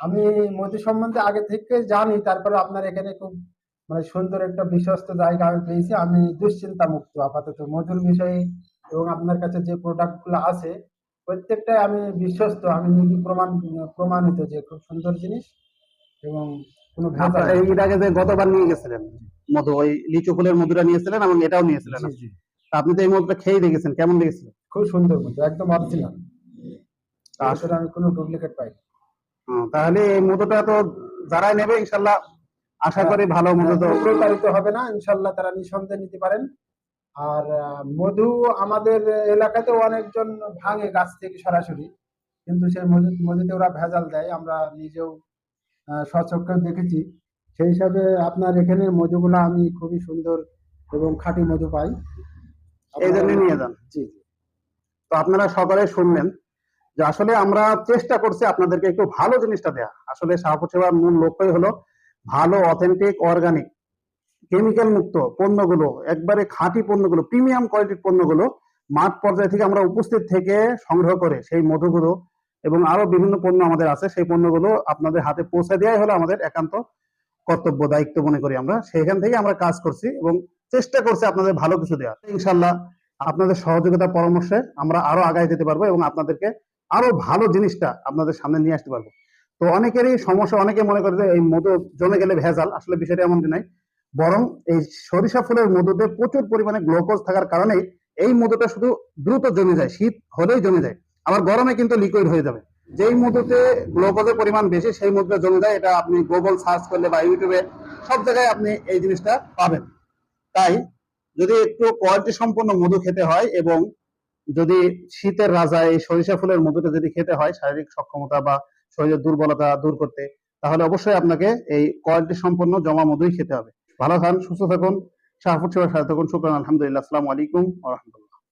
আমি মধু সম্বন্ধে আগে থেকে জানি তারপরে আপনার এখানে খুব মানে সুন্দর একটা বিশ্বস্ত জায়গা আমি পেয়েছি। আমি দুশ্চিন্তা মুক্ত আপাতত মধুর বিষয়ে এবং আপনার কাছে যে প্রোডাক্টগুলো আছে প্রত্যেকটাই আমি বিশ্বস্ত। আমি নিজে প্রমাণ প্রমাণিত যে খুব সুন্দর জিনিস এবং কোনো। এর আগে যে গতবার নিয়ে গেছিলেন মধু ওই লিচু ফুলের মধুটা নিয়েছিলেন এবং এটাও নিয়েছিলেন। আপনি তো এই মধুটা খেয়ে দেখেছেন কেমন লেগেছিল? খুব সুন্দর মধু একদম অরিজিনাল। আসলে আমি কোনো ডুপ্লিকেট পাই হুম, তাহলে এই মধুটা তো যারাই নেবে ইনশাল্লাহ আশা করি ভালো মধু তো প্রতারিত হবে না ইনশাল্লাহ তারা নিঃসন্দেহে নিতে পারেন। আর মধু আমাদের এলাকাতে অনেকজন ভাঙে গাছ থেকে সরাসরি কিন্তু সেই মধু মধুতে ওরা ভেজাল দেয় আমরা নিজেও আহ, স্বচক্ষে দেখেছি। সেই হিসাবে আপনার এখানে মধুগুলো আমি খুবই সুন্দর এবং খাঁটি মধু পাই। এই জন্য নিয়ে যান। জি। তো আপনারা সকলে শুনলেন যে আসলে আমরা চেষ্টা করছি আপনাদেরকে একটু ভালো জিনিসটা দেয়া। আসলে শাহপুর সেবার মূল লক্ষ্যই হলো ভালো অথেন্টিক অর্গানিক কেমিক্যাল মুক্ত পণ্যগুলো, একবারে খাঁটি পণ্যগুলো প্রিমিয়াম কোয়ালিটির পণ্যগুলো মাঠ পর্যায়ে থেকে আমরা উপস্থিত থেকে সংগ্রহ করে সেই মধুগুলো এবং আরও বিভিন্ন পণ্য আমাদের আছে, সেই পণ্যগুলো আপনাদের হাতে পৌঁছে দেওয়াই হলো আমাদের একান্ত কর্তব্য, দায়িত্ব মনে করি আমরা। সেখান থেকে আমরা কাজ করছি এবং চেষ্টা করছি আপনাদের ভালো কিছু দেওয়ার। ইনশাল্লাহ আপনাদের সহযোগিতা পরামর্শে আমরা আরও আগায় যেতে পারব এবং আপনাদেরকে আরও ভালো জিনিসটা আপনাদের সামনে নিয়ে আসতে পারব। তো অনেকেরই সমস্যা অনেকে মনে করে যে এই মধু জমে গেলে ভেজাল, আসলে বিষয়টা এমনটি নয়। বরং এই সরিষা ফুলের মধুতে প্রচুর পরিমাণে গ্লুকোজ থাকার কারণে এই মধুটা শুধু দ্রুত জমে যায়, শীত হলেই জমে যায়। আবার গরমে কিন্তু লিকুইড হয়ে যাবে। যেই মধুতে গ্লুকোজের পরিমাণ বেশি, সেই মধুটা জমে যায়, এটা আপনি গুগল সার্চ করলে বা ইউটিউবে সব জায়গায় আপনি এই জিনিসটা পাবেন। তাই যদি একটু কোয়ালিটি সম্পন্ন মধু খেতে হয় এবং যদি শীতের রাজা এই সরিষা ফুলের মধুটা যদি খেতে হয়, শারীরিক সক্ষমতা বা শরীরের দুর্বলতা দূর করতে, তাহলে অবশ্যই আপনাকে এই কোয়ালিটি সম্পন্ন জমা মধুই খেতে হবে। ভালো থাকুন, সুস্থ থাকুন সেবার সাথে থাকুন, শুক্রান, আলহামদুলিল্লাহ, আসসালামু আলাইকুম ওয়া রাহমাতুল্লাহ।